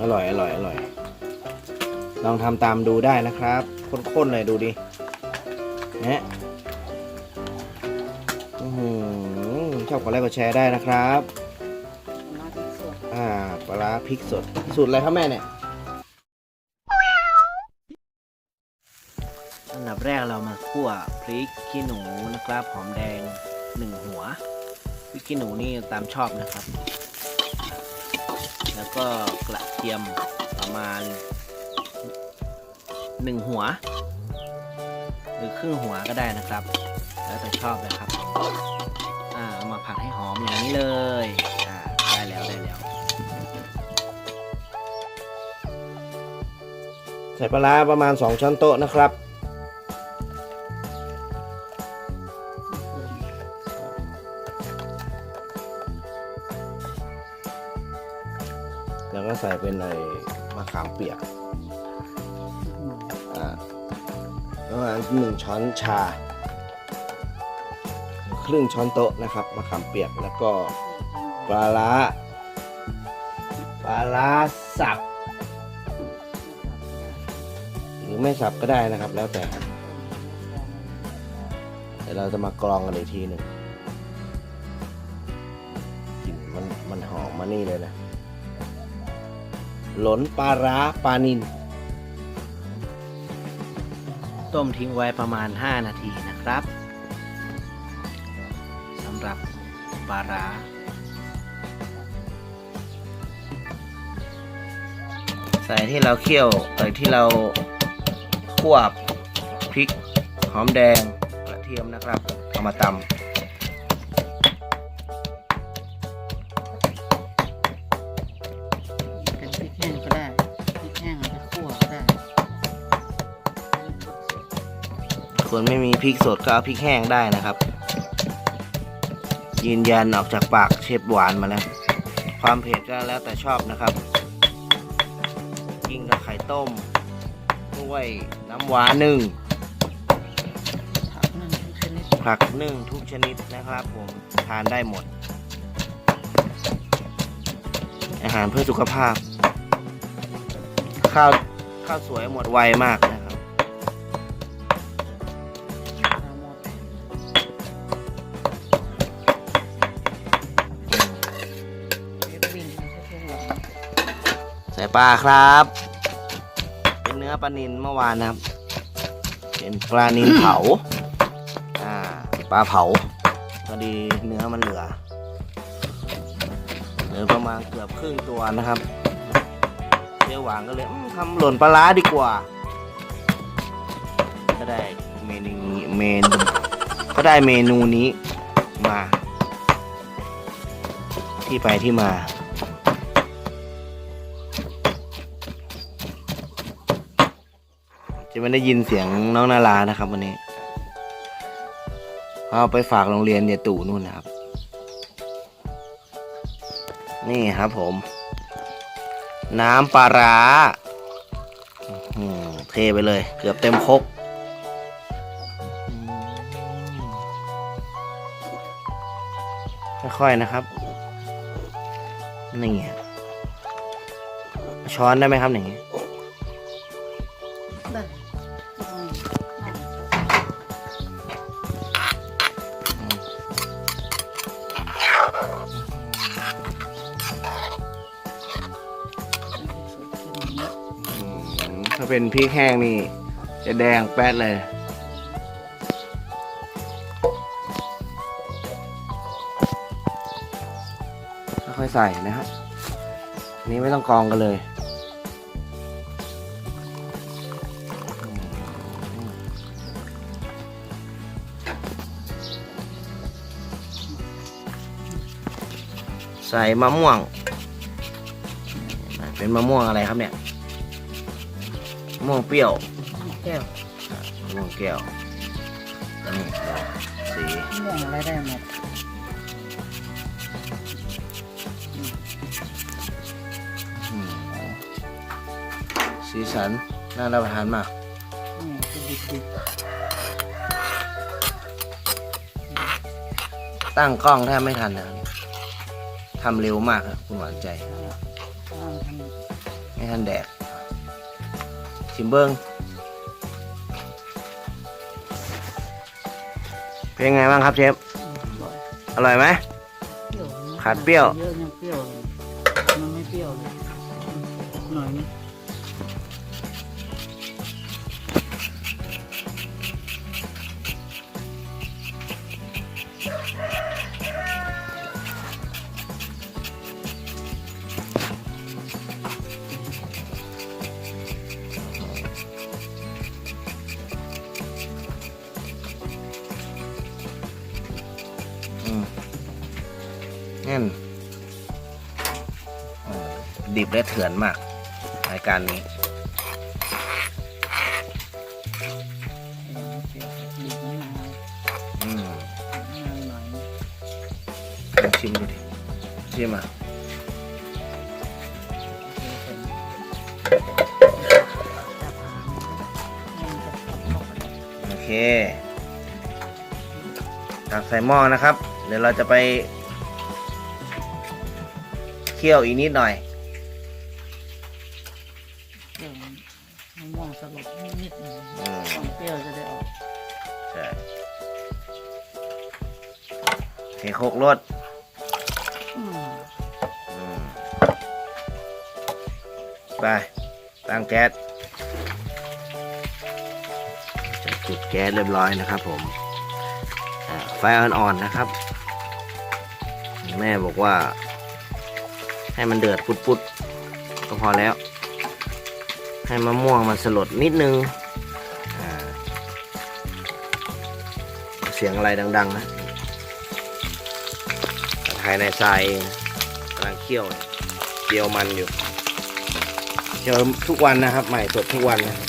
อร่อยอร่อยอร่อย ลองทำตามดูได้นะครับข้นๆเลยดูดินะอื้อหือชอบกดไลค์กดแชร์ได้นะครับมาที่สุดอ่าปลาร้าพริกสด สูตรอะไรครับแม่เนี่ยอันดับแรกเรามาคั่วพริกขี้หนูนะครับ หอมแดงหนึ่งหัวพริกขี้หนูนี่ตามชอบนะครับ แล้วก็กระเทียมประมาณหนึ่งหัว หรือครึ่งหัวก็ได้นะครับ แล้วแต่ชอบนะครับอ่าเอามาผัดให้หอมอย่างนี้เลยอ่าได้แล้วได้แล้ว ใส่ปลาร้าประมาณ 2 ช้อนโต๊ะนะครับ แล้วก็ใส่เป็นไอ้มะขามเปียกอ่าประมาณหนึ่งช้อนชา ครึ่งช้อนโต๊ะนะครับมะขามเปียกแล้วก็ปลาร้าปลาร้าสับหรือไม่สับก็ได้นะครับ แล้วแต่เดี๋ยวเราจะมากรองกันอีกทีหนึ่งกลิ่นมันมันหอมมานี่เลยนะ หลนปลาร้าปลานินต้มทิ้งไว้ประมาณ 5 นาทีนะครับสำหรับปลาร้าใส่ที่เราเคี่ยวเอ่ที่เราคั่วพริก หอมแดงกระเทียมนะครับ เอามาตเส่วนไม่มีพริกสดก็เอาพริกแห้งได้นะครับ ยืนยันออกจากปากเชฟหวานมาแล้วความเผ็ดก็แล้วแต่ชอบนะครับกินกับไข่ต้มด้วยน้ำหวานหนึ่งผักนึ่งทุกชนิดผักนึ่งทุกชนิดนะครับผมทานได้หมด อาหารเพื่อสุขภาพ ข้าวข้าวสวยหมดไวมาก ปลาครับ เป็นเนื้อปลานินเมื่อวานนะครับ เป็นปลานินเผา อ่า ปลาเผาพอดีเนื้อมันเหลือ เหลือประมาณเกือบครึ่งตัวนะครับเจ๊หวางก็เลยทำหล่นปลาร้าดีกว่า ก็ได้เมนูเมนูก็ได้เมนูนี้มา ที่ไปที่มา จะไม่ได้ยินเสียงน้องนารานะครับ วันนี้เอาไปฝากโรงเรียนยายตู่นู่นนะครับ นี่ครับผม น้ำปลาร้าเทไปเลย เกือบเต็มครกค่อยๆนะครับ นี่ช้อนได้ไหมครับอย่างนี้ ถ้าเป็นพริกแห้งนี่ จะแดงแป๊ดเลย ค่อยใส่นะครับอันนี้ไม่ต้องกองกันเลยใส่มะม่วง เป็นมะม่วงอะไรครับเนี่ย มะม่วงเปรี้ยวแก้วมะม่วงแก้วนี่สีม่วงอะไรได้หมดอืมสีสันน่ารับประทานมากอืมคือดิบดิบตั้งกล้องแทบไม่ทันนะครับทำเร็วมากครับคุณหวานใจๆต้องทำไม่ทันแดก ชิมเบิ้งเป็นไงบ้างครับเชฟบ่อยอร่อยไหมเปรี้ยวนะขาดเปรี้ยว เยอะยัง นั่นดิบและเถื่อนมากรายการนี้ลองชิมดูดิชิมอะโอเคตักใส่หม้อนะครับ เดี๋ยวเราจะไป คี่ยวอีกนิดหน่อยเดี๋ยวมะม่วงสลบนิดหนึงอืมความเปรี้ยวจะได้ออกใช่เทโคกรสอืมอืมไป ตั้งแก๊สจะจุดแก๊สเรียบร้อยนะครับผมอ่าไฟอ่อนๆนะครับ แม่บอกว่า ให้มันเดือดปุดๆก็พอแล้ว ให้มะม่วงมันสลดนิดนึงเสียงอะไรดัง ๆ นะภายในทรายกำลังเคี่ยวเจียวมันอยู่เจียวทุกวันนะครับ ใหม่สดทุกวันนะครับ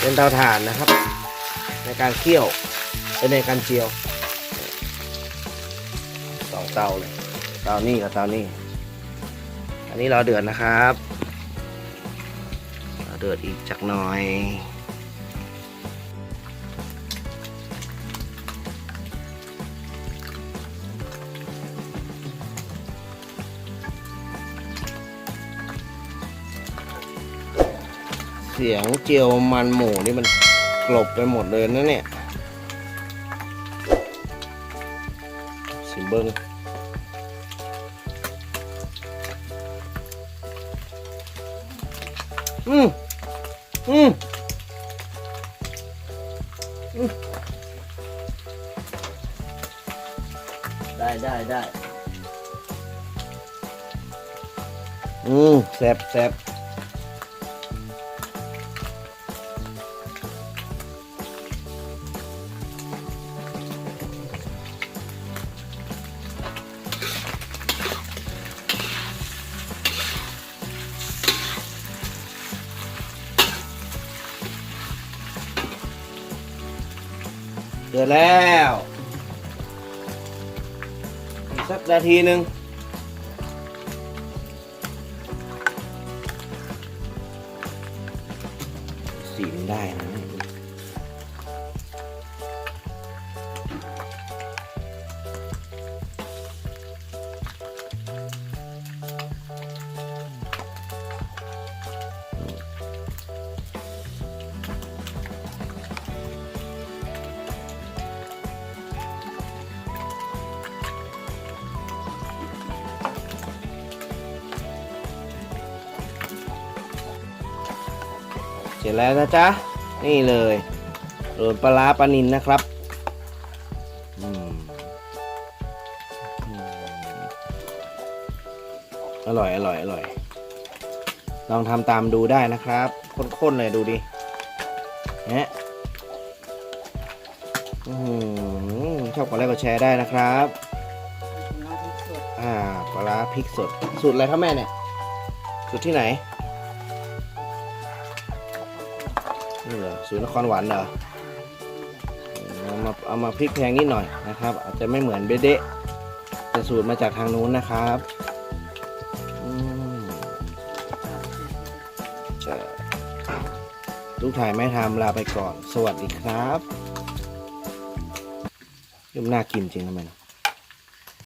เป็นเตาถ่านนะครับ ในการเคี่ยวเป็นในการเจียวสองเตาเลยเตานี่กับเตานี่อันนี้เราเดือดนะครับเราเดือดอีกจักหน่อยเสียงเจียวมันหมูนี่มัน กลบไปหมดเลยนะเนี่ย สิเบิงอืมอืมอืมได้ได้ได้ อืมแซบแซบ เดือดแล้วอีกสักนาทีหนึ่งสีมันได้นะ ร็จแล้วนะจ๊ะ นี่เลยโรยปลาร้าปลานินนะครับอืมอืมอร่อยอร่อยอร่อย ลองทำตามดูได้นะครับ ข้นๆเลยดูดิเนี่ยอื้อหือชอบกดไลค์กดแชร์ได้นะครับน้ำพริกสดอ่าปลาร้าพริกสด สูตรอะไรครับแม่เนี่ย สูตรที่ไหน นี่เหรอสูตรนครหวานเหรอเอามาเอามาพริกแพงนิดหน่อยนะครับ อาจจะไม่เหมือนเบเดะแต่สูตรมาจากทางนู้นนะครับจะลูกถ่ายไม่ทำลาไปก่อน สวัสดีครับยุ่มน่ากินจริงนะแม่นะ